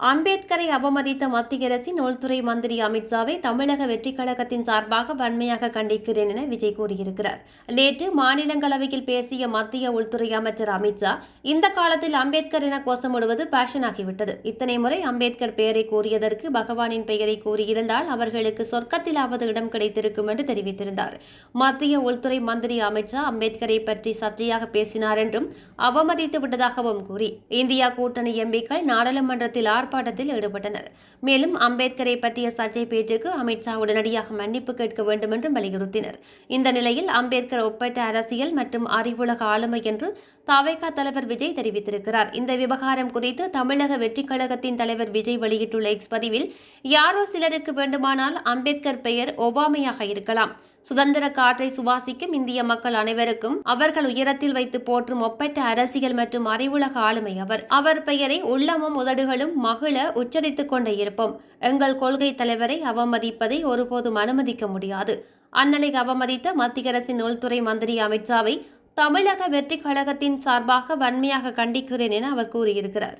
அம்பேத்கரை அவமதித்த மத்திய அரசின் உள்துறை மந்திரி அமித்ஷாவை தமிழக வெற்றிக் கழகத்தின் சார்பாக வன்மையாக கண்டிக்கிறேன் என விஜய் கூறியிருக்கிறார். நேற்று மாநிலங்களவையில் பேசிய மத்திய உள்துறை அமைச்சர் அமித்ஷா இந்த காலத்தில் அம்பேத்கர் என கோஷமிடுவது பேஷனாகிவிட்டது இத்தனை முறை அம்பேத்கர் பெயரை கூறியதற்கு பகவானின் பெயரை கூறியிருந்தால் அவர்களுக்கு சொர்க்கத்திலாவது இடம் கிடைத்திருக்கும் என்று தெரிவித்திருந்தார். மத்திய உள்துறை மந்திரி அமித்ஷா அம்பேத்கரை பற்றி சர்ச்சையாக பேசினார் என்றும் அவமதித்து விட்டதாகவும் கூறி இந்தியா கூட்டணி எம்பிக்கள் நாடாளுமன்றத்தில் ஆர் ஆர்ப்பாட்டத்தில் ஈடுபட்டனர். மேலும் அம்பேத்கரை பற்றிய சர்ச்சை பேச்சுக்கு அமித்ஷா உடனடியாக மன்னிப்பு கேட்க வேண்டும் என்றும் வலியுறுத்தினர். இந்த நிலையில் அம்பேத்கர் ஒப்பற்ற அரசியல் மற்றும் அறிவுலக ஆளுமை என்று தவைகா தலைவர் விஜய் தெரிவித்திருக்கிறார். இந்த விவகாரம் குறித்து தமிழக வெற்றிக் கழகத்தின் தலைவர் விஜய் வெளியிட்டுள்ள எக்ஸ் பதிவில் யாரோ சிலருக்கு வேண்டுமானால் அம்பேத்கர் பெயர் ஒபாமையாக இருக்கலாம். சுதந்திர காற்றை சுவாசிக்கும் இந்திய மக்கள் அனைவருக்கும் அவர்கள் உயரத்தில் வைத்து போற்றும் ஒப்பற்ற அரசியல் மற்றும் அறிவுலக ஆளுமை அவர். அவர் பெயரை உள்ளமும் உதடுகளும் மகிழ உச்சரித்துக் கொண்டே இருப்போம். எங்கள் கொள்கை தலைவரை அவமதிப்பதை ஒருபோதும் அனுமதிக்க முடியாது. அண்ணலை அவமதித்த மத்திய அரசின் உள்துறை மந்திரி அமித்ஷாவை தமிழக வெற்றி கழகத்தின் சார்பாக வன்மையாக கண்டிக்கிறேன் என அவர் கூறியிருக்கிறார்.